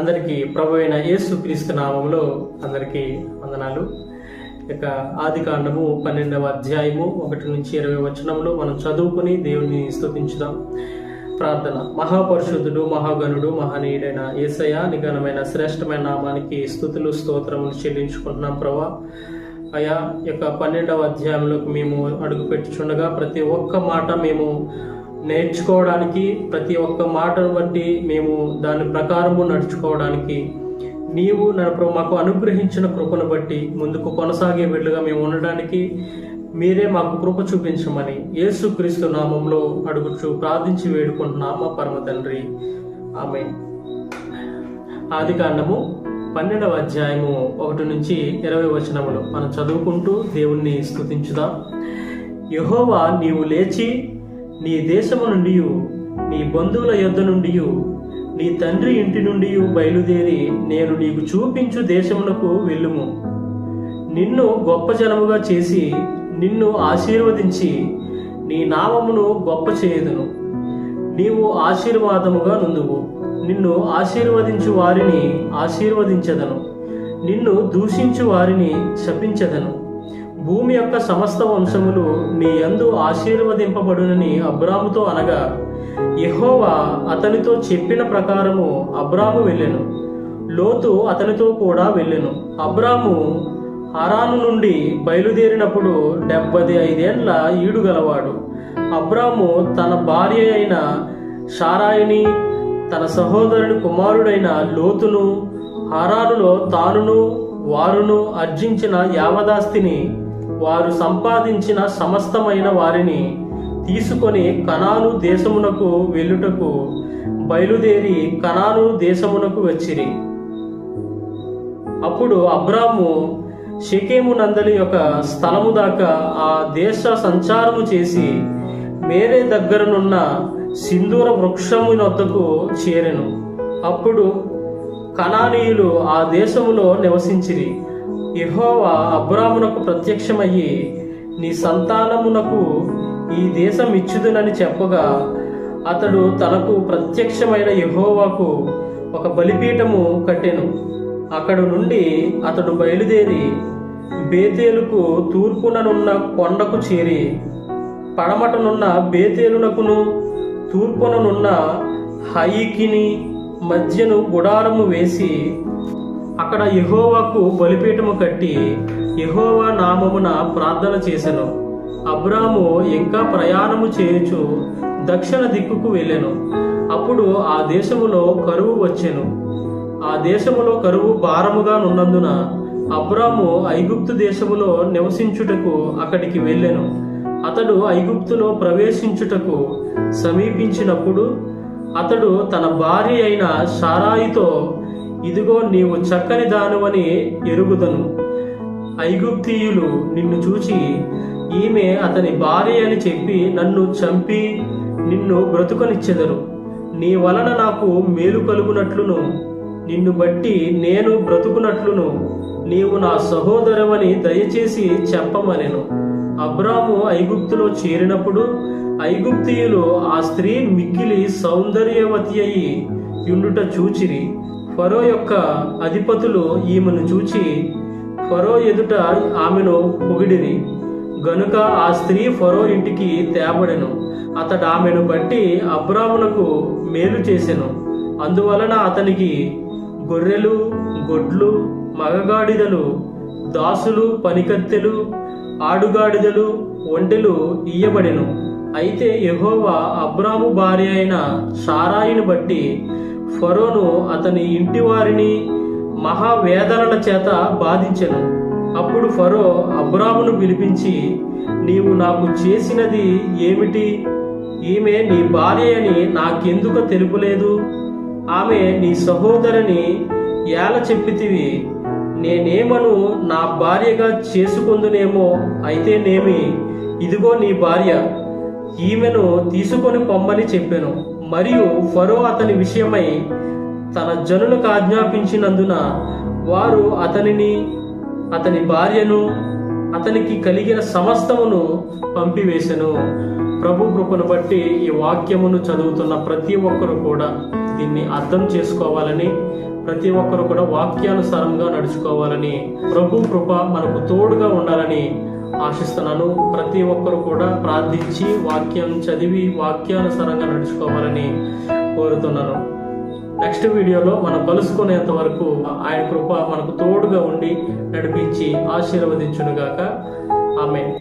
అందరికీ ప్రభు అయిన యేసు క్రీస్తు నామంలో అందరికీ వందనాలు. ఇక ఆది కాండము పన్నెండవ అధ్యాయము ఒకటి నుంచి ఇరవై వచనంలో మనం చదువుకుని దేవుని స్థుతించుదాం ప్రార్థన. మహాపరిశుద్ధుడు మహాగణుడు మహనీయుడైన ఏసయ నిఘనమైన శ్రేష్టమైన నామానికి స్థుతులు స్తోత్రములు చెల్లించుకుంటున్నాం ప్రభా. అయా యొక్క పన్నెండవ అధ్యాయంలోకి మేము అడుగు పెట్టుచుండగా ప్రతి ఒక్క మాట మేము నేర్చుకోవడానికి ప్రతి ఒక్క మాటను బట్టి మేము దాని ప్రకారము నడుచుకోవడానికి నీవు నన్ను మాకు అనుగ్రహించిన కృపను బట్టి ముందుకు కొనసాగే బిడ్డగా మేము ఉండడానికి మీరే మాకు కృప చూపించమని యేసుక్రీస్తు నామంలో అడుగుచు ప్రార్థించి వేడుకుంటున్నామా పరమ తండ్రి. ఆమె ఆది కాండము పన్నెండవ అధ్యాయము ఒకటి నుంచి ఇరవై వచనములు. మనం చదువుకుంటూ దేవుణ్ణి స్థుతించుదాం యహోవా నీవు లేచి నీ దేశము నుండి నీ బంధువుల యొద్ద నుండి నీ తండ్రి ఇంటి నుండి బయలుదేరి నేను నీకు చూపించు దేశమునకు వెళ్ళుము. నిన్ను గొప్ప జనముగా చేసి నిన్ను ఆశీర్వదించి నీ నామమును గొప్ప చేయదును. నీవు ఆశీర్వాదముగా నుందువు. నిన్ను ఆశీర్వదించు వారిని ఆశీర్వదించదను. నిన్ను దూషించు వారిని శపించదను. భూమి యొక్క సమస్త వంశములు నీ యందు ఆశీర్వదింపబడునని అబ్రాముతో అనగా యహోవా అతనితో చెప్పిన ప్రకారము అబ్రాము వెళ్ళెను. లోతు అతనితో కూడా వెళ్ళెను. అబ్రాము హరాను నుండి బయలుదేరినప్పుడు డెబ్బది ఐదేండ్ల ఈడుగలవాడు అబ్రాము తన భార్య అయిన షారాయిని తన సహోదరుని కుమారుడైన లోతును హారానులో తానును వారును అర్జించిన యావదాస్తిని వారు సంపాదించిన సమస్తమైన వారిని తీసుకొని కణాను దేశమునకు వెళ్ళుటకు బయలుదేరి కణాను దేశమునకు వచ్చిరి. అప్పుడు అబ్రాము షకేము నందలి యొక్క స్థలము దాకా ఆ దేశ సంచారము చేసి మేరే దగ్గరనున్న సింధూర వృక్షము వద్దకు చేరెను. అప్పుడు కణానీయులు ఆ దేశములో నివసించిరి. యహోవా అబ్రామునకు ప్రత్యక్షమయ్యి నీ సంతానమునకు ఈ దేశం ఇచ్చుదునని చెప్పగా అతడు తనకు ప్రత్యక్షమైన యహోవాకు ఒక బలిపీఠము కట్టెను. అక్కడ నుండి అతడు బయలుదేరి బేతేలుకు తూర్పుననున్న కొండకు చేరి పడమటనున్న బేతేలునకును తూర్పుననున్న హయికిని మధ్యను గుడారము వేసి అక్కడ యహోవాకు బలిపీఠము కట్టి యహోవా నామమున ప్రార్థన చేసెను. అబ్రాము ఇంకా ప్రయాణము చేయుచు దక్షిణ దిక్కుకు వెళ్ళెను. అప్పుడు ఆ దేశములో కరువు వచ్చెను. ఆ దేశములో కరువు భారముగా నున్నందున అబ్రాము ఐగుప్తు దేశములో నివసించుటకు అక్కడికి వెళ్ళెను. అతడు ఐగుప్తులో ప్రవేశించుటకు సమీపించినప్పుడు అతడు తన భార్య అయిన షారాయితో ఇదిగో నీవు చక్కని దానువని ఎరుగుదను. ఐగుప్తీయులు నిన్ను చూచి ఈమె అతని భార్య అని చెప్పి నన్ను చంపి నిన్ను బ్రతుకనిచ్చెదరు నీ వలన నాకు మేలు కలుగునట్లును. నిన్ను బట్టి నేను బ్రతుకునట్లును. నీవు నా సహోదరమని దయచేసి చెప్పమనెను. అబ్రాము ఐగుప్తులో చేరినప్పుడు ఐగుప్తీయులు ఆ స్త్రీ మిక్కిలి సౌందర్యవతి అయి యుండుట చూచిరి. ఫరో యొక్క అధిపతులు ఈమెను చూచి ఫరో ఎదుట ఆమెను పొగిడిరి. గనుక ఆ స్త్రీ ఫరో ఇంటికి తేబడెను. అతడు ఆమెను బట్టి అబ్రామునకు మేలు చేసెను. అందువలన అతనికి గొర్రెలు గొడ్లు మగగాడిదలు దాసులు పనికత్తెలు ఆడుగాడిదలు ఒంటెలు ఇయ్యబడెను. అయితే యహోవా అబ్రాము భార్య అయిన సారాయిని బట్టి ఫరోను అతని ఇంటి వారిని మహావేదనల చేత బాధించెను. అప్పుడు ఫరో అబ్రామును పిలిపించి నీవు నాకు చేసినది ఏమిటి? ఈమె నీ భార్య అని నాకెందుకు తెలుపులేదు? ఆమె నీ సహోదరిని ఏల చెప్పితివి? నేనేమను నా భార్యగా చేసుకుందునేమో అయితేనేమి? ఇదిగో నీ భార్య. ఈమెను తీసుకొని పొమ్మని చెప్పాను. మరియు ఫరో అతని విషయమై తన జనులకు ఆజ్ఞాపించినందున వారు అతనిని అతని భార్యను అతనికి కలిగిన సమస్తమును పంపివేశను ప్రభు కృపను బట్టి ఈ వాక్యమును చదువుతున్న ప్రతి ఒక్కరు కూడా దీన్ని అర్థం చేసుకోవాలని ప్రతి ఒక్కరు కూడా వాక్యానుసారంగా నడుచుకోవాలని ప్రభు కృప మనకు తోడుగా ఉండాలని ఆశిస్తున్నాను. ప్రతి ఒక్కరు కూడా ప్రార్థించి వాక్యం చదివి వాక్యానుసారంగా నడుచుకోవాలని కోరుతున్నాను. నెక్స్ట్ వీడియోలో మనం కలుసుకునేంత వరకు ఆయన కృప మనకు తోడుగా ఉండి నడిపించి ఆశీర్వదించునుగాక. ఆమె